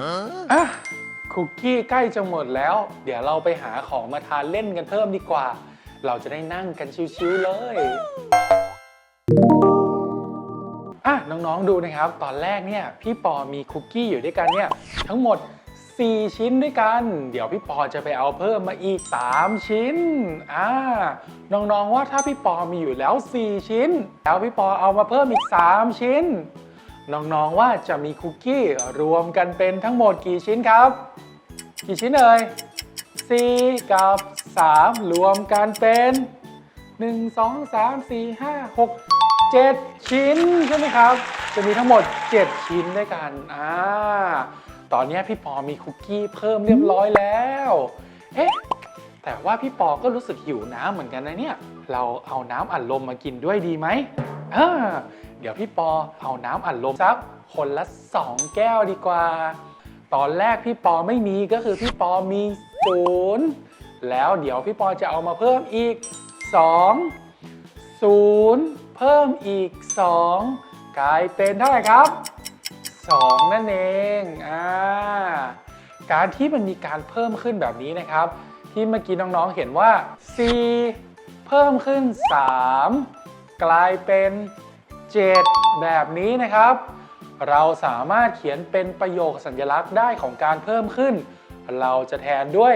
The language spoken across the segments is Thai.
อะคุกกี้ใกล้จะหมดแล้ว เดี๋ยวเราไปหาของมาทานเล่นกันเพิ่มดีกว่า เราจะได้นั่งกันชิวๆเลยอะน้องๆดูนะครับ ตอนแรกเนี่ยพี่ปอมีคุกกี้อยู่ด้วยกันเนี่ยทั้งหมด 4 ชิ้นด้วยกัน เดี๋ยวพี่ปอจะไปเอาเพิ่มมาอีก 3 ชิ้นอ่าน้องๆว่าถ้าพี่ปอมีอยู่แล้ว 4 ชิ้น แล้วพี่ปอเอามาเพิ่มอีก 3 ชิ้น น้องๆว่าจะมีคุกกี้รวมกันเป็นทั้งหมดกี่ชิ้นครับ กี่ชิ้นเอ่ย4 กับ 3 รวมกันเป็น 1 2 3 4 5 6 7 ชิ้นใช่ไหมครับ จะมีทั้งหมด 7 ชิ้นด้วยกันอ่าตอนนี้พี่ปอมีคุกกี้เพิ่มเรียบร้อยแล้ว เอ๊ะแต่ว่าพี่ปอก็รู้สึกหิวน้ำเหมือนกันนะเนี่ย เราเอาน้ำอัดลมมากินด้วยดีไหม อ่าเดี๋ยวพี่ปอเอาน้ำอัดลมสักคนละ 2 แก้วดีกว่า ตอนแรกพี่ปอไม่มีก็คือพี่ปอมีศูนย์แล้วเดี๋ยวพี่ปอจะเอามาเพิ่มอีก 2 0 เพิ่มอีก 2 กลายเป็นเท่าไหร่ครับ 2 นั่นเองอ่าการที่มันมีการเพิ่มขึ้นแบบนี้นะครับ ที่เมื่อกี้น้องๆเห็นว่า 4 เพิ่มขึ้น 3 กลายเป็น 7 แบบนี้นะครับ เราสามารถเขียนเป็นประโยคสัญลักษณ์ได้ของการเพิ่มขึ้น เราจะแทนด้วย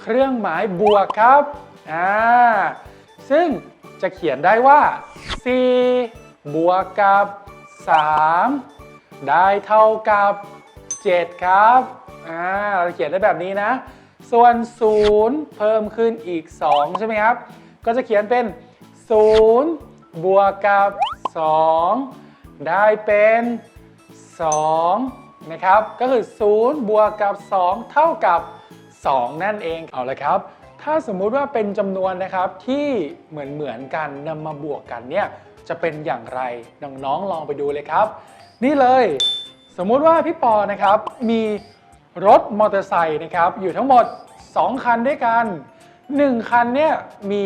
เครื่องหมายบวกครับอ่าซึ่งจะเขียนได้ว่า 4 บวกกับ 3 ได้เท่ากับ 7 ครับอ่าเราเขียนได้แบบนี้นะ ส่วน 0 เพิ่มขึ้นอีก 2 ใช่ไหมครับ ก็จะเขียนเป็น 0 บวกกับ 2 ได้เป็น 2 นะครับ ก็คือ 0 บวกกับ 2 เท่ากับ 2 นั่นเองเอาละครับ ถ้าสมมุติว่าเป็นจำนวนนะครับที่เหมือนเหมือนๆกันนำมาบวกกันเนี่ยจะเป็นอย่างไรน้องๆลองไปดูเลยครับ นี่เลย สมมุติว่าพี่ปอนะครับมีรถมอเตอร์ไซค์นะครับ อยู่ทั้งหมด 2 คันด้วยกัน 1 คันเนี่ยมี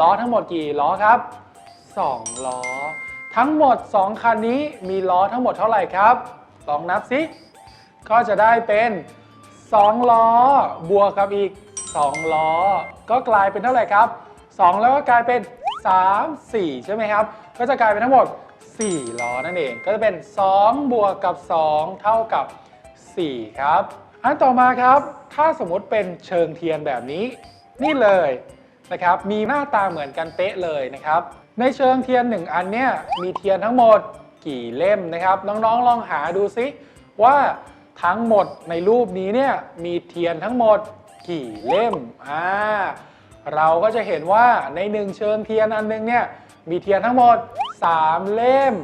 ล้อทั้งหมดกี่ล้อครับ 2 ล้อ ทั้งหมด 2 คันนี้มีล้อทั้งหมดเท่าไหร่ครับ ลองนับสิ ก็จะได้เป็น 2 ล้อบวกกับอีก 2 ล้อ ก็กลายเป็นเท่าไหร่ครับ 2 แล้วก็กลายเป็น 3 4 ใช่ไหมครับ ก็จะกลายเป็นทั้งหมด 4 ล้อนั่นเอง ก็จะเป็น 2 บวกกับ 2 เท่ากับ 4 ครับ อันต่อมาครับ ถ้าสมมติเป็นเชิงเทียนแบบนี้ นี่เลยนะครับ มีหน้าตาเหมือนกันเป๊ะเลยนะครับ ในเชิงเทียน 1 อันเนี่ยมีเทียนทั้งหมดกี่เล่มนะครับ น้องๆลองหาดูซิว่าทั้งหมดในรูปนี้เนี่ยมีเทียนทั้งหมดกี่เล่มอ่าเราก็จะเห็นว่าในหนึ่งเชิงเทียนอันหนึงเนี่ยมีเทียนทั้งหมด 3 เล่ม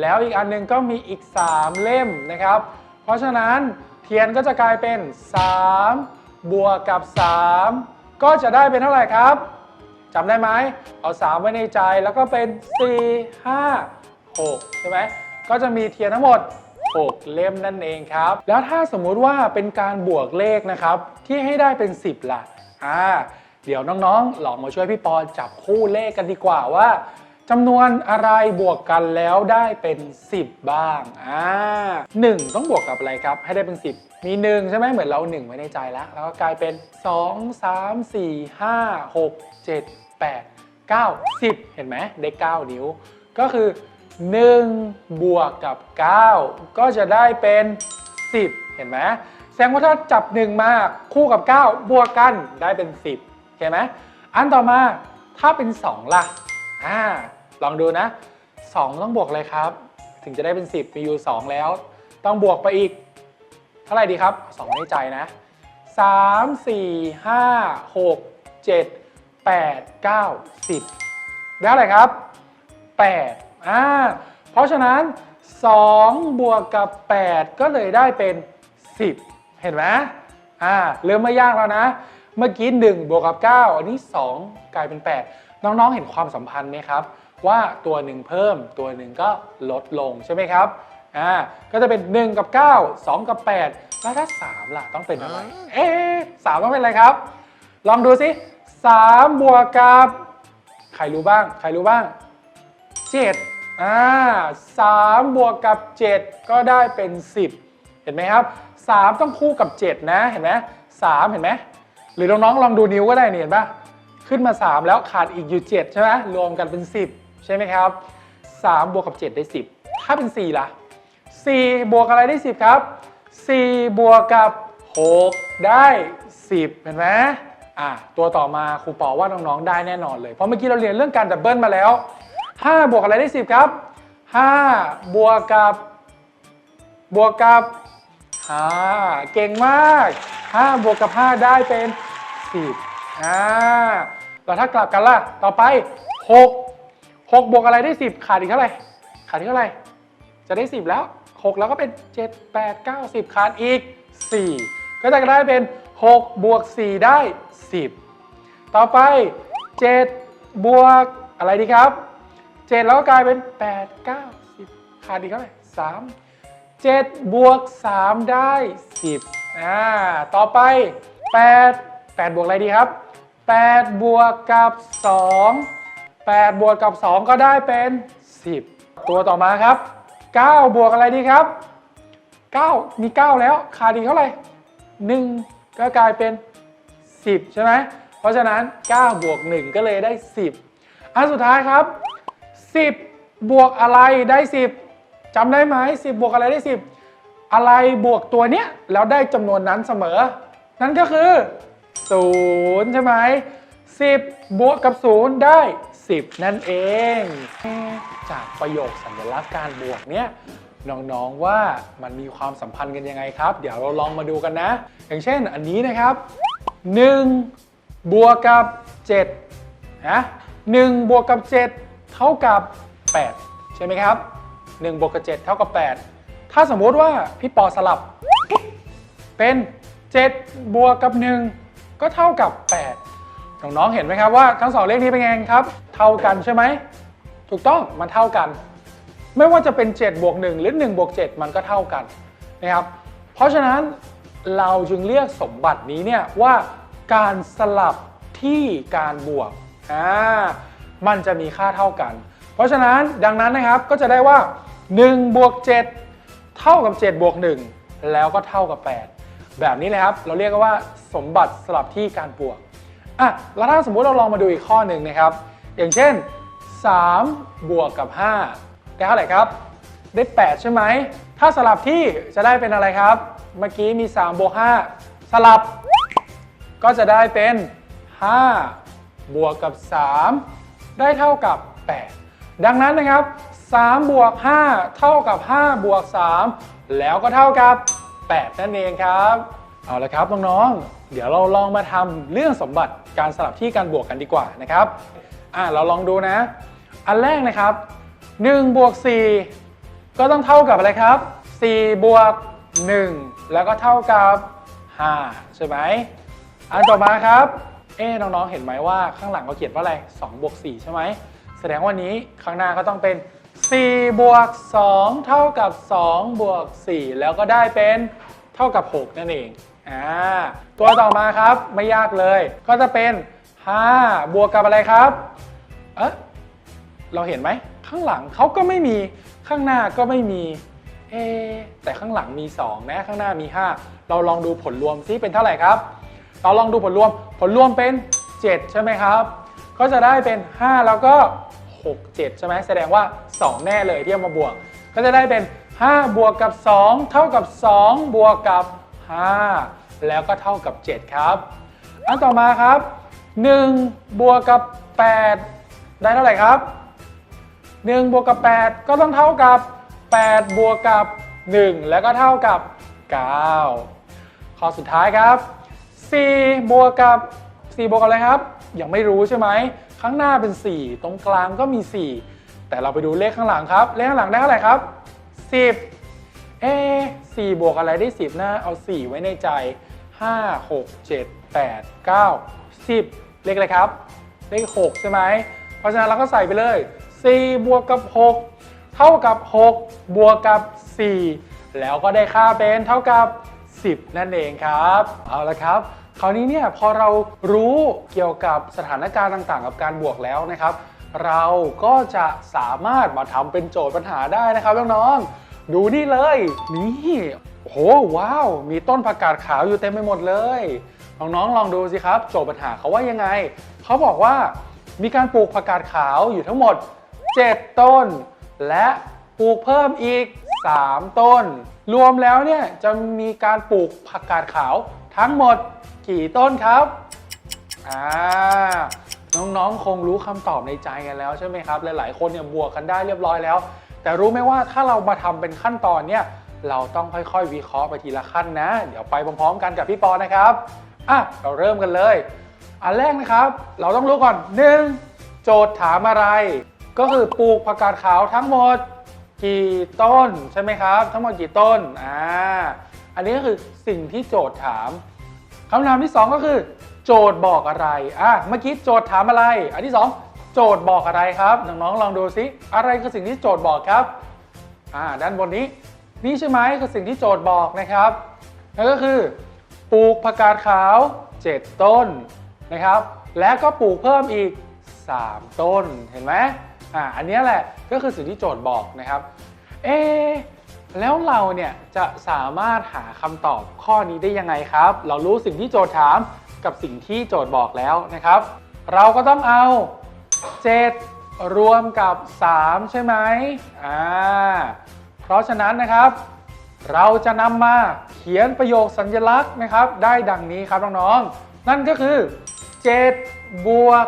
แล้วอีกอันหนึงก็มีอีก 3 เล่มนะครับ เพราะฉะนั้นเทียนก็จะกลายเป็น 3 บวกกับ 3 ก็จะได้เป็นเท่าไหร่ครับ จำได้ไหมเอา 3 ไว้ในใจแล้วก็เป็น 4 5 6 ใช่ไหมก็จะมีเทียนทั้งหมด 6 เล่มนั่นเองครับ แล้วถ้าสมมุติว่าเป็นการบวกเลขนะครับ ที่ให้ได้เป็น 10ล่ะอ่าเดี๋ยวน้องๆลองมาช่วยพี่ปอจับคู่เลขกันดีกว่าว่าจำนวนอะไรบวกกันแล้วได้เป็น 10 บ้างอ่าหนึ่งต้องบวกกับอะไรครับ ให้ได้เป็น 10 มี 1 ใช่ไหมเหมือนเรา 1 ไว้ในใจแล้ว แล้วก็กลายเป็น 2 3 4 5 6 7 8 9 10 เห็นไหมได้ 9 นิ้ว ก็คือ 1 บวกกับ 9 ก็จะได้เป็น 10 เห็นไหมแสดงว่าถ้าจับ 1 มาคู่กับ 9 บวกกันได้เป็น 10 เห็นไหมอันต่อมาถ้าเป็น 2 ล่ะอ่าลองดูนะ 2 ต้องบวกเลยครับ ถึงจะได้เป็น 10 มีอยู่ 2 แล้ว ต้องบวกไปอีก เท่าไหร่ดีครับ 2 ในใจนะ 3 4 5 6 7 8 9 10ได้อะไรครับ 8 อ่า เพราะฉะนั้น 2 บวกกับ 8 ก็เลยได้เป็น 10 เห็นไหมอ่า เริ่มไม่ยากแล้วนะ เมื่อกี้ 1 บวกกับ 9 อันนี้ 2 กลายเป็น 8 น้องๆ เห็นความสัมพันธ์ไหมครับ ว่าตัวหนึ่งเพิ่มตัวหนึ่งก็ลดลงใช่ไหมครับ อ่า ก็จะเป็น 1 กับ 9 2 กับ 8 แล้วถ้า 3 ล่ะต้องเป็นอะไร เอ๊ะสามต้องเป็นอะไรครับ ลองดูสิ 3 บวกกับ ใครรู้บ้าง ใครรู้บ้าง 7 อ่าสามบวกกับ 7 ก็ได้เป็น 10 เห็นไหมครับ 3 ต้องคู่กับ 7 นะ เห็นไหมสามเห็นไหม หรือน้องๆลองดูนิ้วก็ได้นี่เห็นปะขึ้นมา 3 แล้วขาดอีกอยู่ 7 ใช่ไหมรวมกันเป็น 10 ใช่ไหมครับ 3 บวกกับ 7 ได้ 10 ถ้าเป็น 4 ล่ะ 4 บวกอะไรได้ 10 ครับ 4 บวกกับ 6 ได้ 10 เห็นไหม อะตัวต่อมาครูปอว่าน้องๆได้แน่นอนเลย เพราะเมื่อกี้เราเรียนเรื่องการดับเบิลมาแล้ว 5 บวกอะไรได้ 10 ครับ 5 บวกกับบวกกับ5เก่งมาก 5 บวกกับ 5 ได้เป็น 10อ่าแล้วถ้ากลับกันล่ะ ต่อไป 6 6 บวกอะไรได้ 10 ขาดอีกเท่าไหร่ขาดอีกเท่าไหร่ จะได้ 10 แล้ว 6 แล้วก็เป็น 7 8 9 10 ขาดอีก 4 ก็จะได้เป็น 6บวก4ได้ 10 ต่อไป 7 บวกอะไรดีครับ 7 แล้วก็กลายเป็น 8 9 10 ขาดอีกเท่าไหร่3 7บวก3ได้ 10อ่าต่อไป 8 8 บวกอะไรดีครับ 8 บวกกับ 2 8 บวกกับ 2 ก็ได้เป็น 10 ตัวต่อมาครับ 9 บวกอะไรดีครับ 9 มี 9 แล้ว ขาดอีกเท่าไหร่ 1 ก็กลายเป็น 10 ใช่ไหม เพราะฉะนั้น 9 บวก 1 ก็เลยได้ 10 อันสุดท้ายครับ 10 บวกอะไรได้ 10จำได้ไหม10 บวกอะไรได้ 10 อะไรบวกตัวเนี้ยแล้วได้จำนวนนั้นเสมอ นั่นก็คือ 0 ใช่ไหม10 บวกกับ 0 ได้ 10 นั่นเอง จากประโยคสัญลักษณ์การบวกเนี้ยน้องๆว่ามันมีความสัมพันธ์กันยังไงครับ เดี๋ยวเราลองมาดูกันนะ อย่างเช่นอันนี้นะครับ1บวกกับ7นะ1บวกกับ 7 เท่ากับ 8 ใช่ไหมครับ1บวกกับ 7 เท่ากับ 8 ถ้าสมมติว่าพี่ปอสลับ เป็น7บวกกับ 1 ก็เท่ากับ 8 น้องๆเห็นไหมครับว่าทั้งสองเลขนี้เป็นไงครับ เท่ากันใช่ไหม ถูกต้องมันเท่ากัน ไม่ว่าจะเป็น7บวก1หรือ1บวก7มันก็เท่ากันนะครับเพราะฉะนั้นเราจึงเรียกสมบัตินี้เนี่ยว่าการสลับที่การบวกอ่ามันจะมีค่าเท่ากัน เพราะฉะนั้นดังนั้นนะครับก็จะได้ว่า1บวก7เท่ากับ7บวก1แล้วก็เท่ากับ 8 แบบนี้เลยครับ เราเรียกว่าสมบัติสลับที่การบวกอะแล้วถ้าสมมุติเราลองมาดูอีกข้อหนึ่งนะครับ อย่างเช่น 3 บวกกับ5ได้เท่าไหร่ครับ ได้ 8 ใช่ไหม ถ้าสลับที่จะได้เป็นอะไรครับ เมื่อกี้มี 3 บวก 5 สลับ ก็จะได้เป็น 5 บวกกับ 3 ได้เท่ากับ 8 ดังนั้นนะครับ 3 บวก 5 เท่ากับ 5 บวก 3 แล้วก็เท่ากับ 8 นั่นเองครับเอาละครับน้องๆ เดี๋ยวเราลองมาทำเรื่องสมบัติการสลับที่การบวกกันดีกว่านะครับ อ่าเราลองดูนะ อันแรกนะครับ1บวก4ก็ต้องเท่ากับอะไรครับ4บวก1แล้วก็เท่ากับ5ใช่ไหมอันต่อมาครับเอ๊น้องๆเห็นไหมว่าข้างหลังเขาเขียนว่าอะไร2บวก4ใช่ไหมแสดงว่านี้ข้างหน้าก็ต้องเป็น4บวก2เท่ากับ2บวก4แล้วก็ได้เป็นเท่ากับ 6 นั่นเองอ่าตัวต่อมาครับไม่ยากเลย ก็จะเป็น5บวกกับอะไรครับเอ๊ะ เราเห็นไหมข้างหลังเขาก็ไม่มีข้างหน้าก็ไม่มีเอแต่ข้างหลังมี 2 นะ ข้างหน้ามี 5 เราลองดูผลรวมซิเป็นเท่าไหร่ครับ เราลองดูผลรวมผลรวมเป็น 7 ใช่ไหมครับ ก็จะได้เป็น 5 แล้วก็ 6 7 ใช่ไหมแสดงว่า 2 แน่เลยที่เอามาบวก ก็จะได้เป็น 5 บวกกับ 2 เท่ากับ 2 บวกกับ 5 แล้วก็เท่ากับ 7 ครับ อันต่อมาครับ 1 บวกกับ 8 ได้เท่าไหร่ครับ 1บวกกับ 8 ก็ต้องเท่ากับ 8 บวกกับ 1 แล้วก็เท่ากับ 9 ข้อสุดท้ายครับ 4 บวกกับ 4 บวกกับอะไรครับ ยังไม่รู้ใช่ไหม ข้างหน้าเป็น 4 ตรงกลางก็มี 4 แต่เราไปดูเลขข้างหลังครับ เลขข้างหลังได้เท่าไหร่ครับ 10 เอ๊4บวกอะไรได้ 10นะเอา 4 ไว้ในใจ 5 6 7 8 9 10 เลขอะไรครับ เลข 6 ใช่ไหม เพราะฉะนั้นเราก็ใส่ไปเลย 4 บวกกับ 6 เท่ากับ 6 บวกกับ 4 แล้วก็ได้ค่าเป็นเท่ากับ 10 นั่นเองครับ เอาละครับ คราวนี้เนี่ยพอเรารู้เกี่ยวกับสถานการณ์ต่างๆ กับการบวกแล้วนะครับ เราก็จะสามารถมาทำเป็นโจทย์ปัญหาได้นะครับน้องๆดูนี่เลย นี่โอ้โหว้าว มีต้นผักกาดขาวอยู่เต็มไปหมดเลยน้องๆลองดูสิครับ โจทย์ปัญหาเขาว่ายังไง เขาบอกว่ามีการปลูกผักกาดขาวอยู่ทั้งหมด 7 ต้น และปลูกเพิ่มอีก 3 ต้น รวมแล้วเนี่ยจะมีการปลูกผักกาดขาวทั้งหมดกี่ต้นครับอ่าน้องๆ คงรู้คำตอบในใจกันแล้วใช่ไหมครับ หลายๆ คนเนี่ยบวกกันได้เรียบร้อยแล้ว แต่รู้ไหมว่าถ้าเรามาทำเป็นขั้นตอนเนี่ยเราต้องค่อยๆ วิเคราะห์ไปทีละขั้นนะ เดี๋ยวไปพร้อมๆ กันกับพี่ปอนะครับอะเราเริ่มกันเลย อันแรกนะครับ เราต้องรู้ก่อน 1. โจทย์ถามอะไร ก็คือปลูกผักกาดขาวทั้งหมดกี่ต้นใช่ไหมครับ ทั้งหมดกี่ต้นอ่าอันนี้ก็คือสิ่งที่โจทย์ถามคำถามที่ 2 ก็คือ โจทย์บอกอะไรอะเมื่อกี้โจทย์ถามอะไร อันที่ 2 โจทย์บอกอะไรครับน้องๆลองดูซิอะไรคือสิ่งที่โจทย์บอกครับอ่าด้านบนนี้ นี่ใช่ไหมคือสิ่งที่โจทย์บอกนะครับนั่นก็คือปลูกผักกาดขาว 7 ต้นนะครับ และก็ปลูกเพิ่มอีก 3 ต้นเห็นไหม อ่าอันนี้แหละก็คือสิ่งที่โจทย์บอกนะครับ เอ๊แล้วเราเนี่ยจะสามารถหาคำตอบข้อนี้ได้ยังไงครับ เรารู้สิ่งที่โจทย์ถามกับสิ่งที่โจทย์บอกแล้วนะครับ เราก็ต้องเอา 7 รวมกับ 3 ใช่ไหมอ่าเพราะฉะนั้นนะครับ เราจะนำมาเขียนประโยคสัญลักษณ์นะครับ ได้ดังนี้ครับน้องๆนั่นก็คือ 7 บวก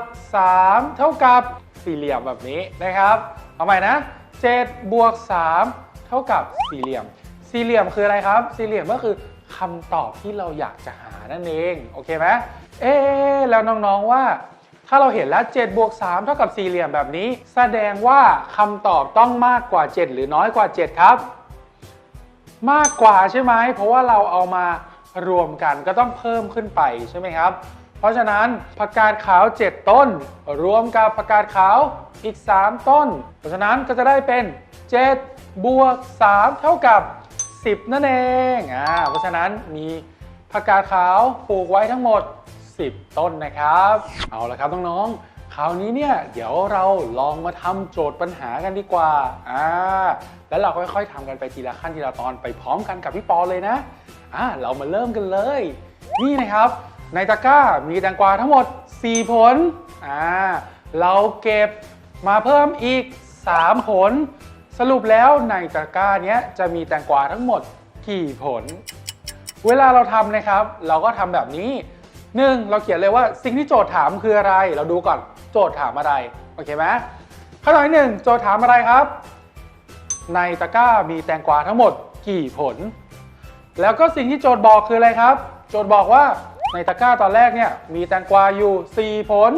3 เท่ากับ สี่เหลี่ยมแบบนี้นะครับ เอาใหม่นะ7บวก3เท่ากับสี่เหลี่ยม สี่เหลี่ยมคืออะไรครับ สี่เหลี่ยมก็คือคำตอบที่เราอยากจะหานั่นเอง โอเคไหมเอ๊แล้วน้องๆว่า ถ้าเราเห็นแล้ว7บวก3เท่ากับสี่เหลี่ยมแบบนี้ แสดงว่าคำตอบต้องมากกว่า 7 หรือน้อยกว่า 7 ครับ มากกว่าใช่ไหม เพราะว่าเราเอามารวมกันก็ต้องเพิ่มขึ้นไปใช่ไหมครับ เพราะฉะนั้นผักกาดขาว 7 ต้น รวมกับผักกาดขาวอีก 3 ต้น เพราะฉะนั้นก็จะได้เป็น 7 บวก 3 เท่ากับ 10 นั่นเองอ่าเพราะฉะนั้นมีผักกาดขาวปลูกไว้ทั้งหมด 10 ต้นนะครับ เอาละครับน้องๆคราวนี้เนี่ยเดี๋ยวเราลองมาทำโจทย์ปัญหากันดีกว่าอ่าแล้วเราค่อยๆทำกันไปทีละขั้นทีละตอนไปพร้อมกันกับพี่ปอเลยนะอ่าเรามาเริ่มกันเลย นี่นะครับ ในตะกร้ามีแตงกวาทั้งหมด 4 ผลอ่าเราเก็บมาเพิ่มอีก 3 ผล สรุปแล้วในตะกร้าเนี้ยจะมีแตงกวาทั้งหมดกี่ผล เวลาเราทำนะครับ เราก็ทำแบบนี้หนึ่งเราเขียนเลยว่าสิ่งที่โจทย์ถามคืออะไร เราดูก่อนโจทย์ถามอะไร โอเคไหมข้อต่อไปหนึ่งโจทย์ถามอะไรครับ ในตะกร้ามีแตงกวาทั้งหมดกี่ผล แล้วก็สิ่งที่โจทย์บอกคืออะไรครับ โจทย์บอกว่า ในตะกร้าตอนแรกเนี่ยมีแตงกวาอยู่ 4 ผล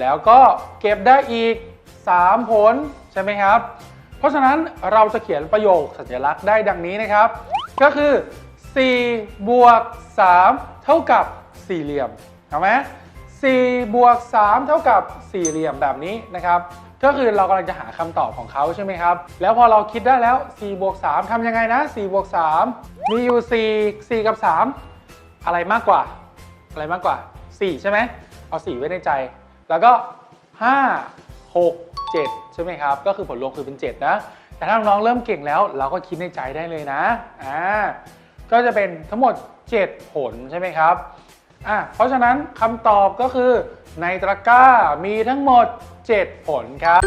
แล้วก็เก็บได้อีก 3 ผล ใช่ไหมครับ เพราะฉะนั้นเราจะเขียนประโยคสัญลักษณ์ได้ดังนี้นะครับ ก็คือ 4 บวก 3 เท่ากับสี่เหลี่ยมเอาไหม4บวก 3 เท่ากับสี่เหลี่ยมแบบนี้นะครับก็คือเรากำลังจะหาคำตอบของเขาใช่ไหมครับ แล้วพอเราคิดได้แล้ว4บวก3ทำยังไงนะ4บวก3มีอยู่ 4 4 กับ 3 อะไรมากกว่า อะไรมากกว่า 4 ใช่ไหมเอา 4 ไว้ในใจ แล้วก็ 5 6 7 ใช่ไหมครับ ก็คือผลรวมคือเป็น 7 นะ แต่ถ้าน้องๆเริ่มเก่งแล้ว เราก็คิดในใจได้เลยนะอ่าก็จะเป็นทั้งหมด 7 ผลใช่ไหมครับอะเพราะฉะนั้นคำตอบก็คือในตะกร้ามีทั้งหมด 7 ผลครับ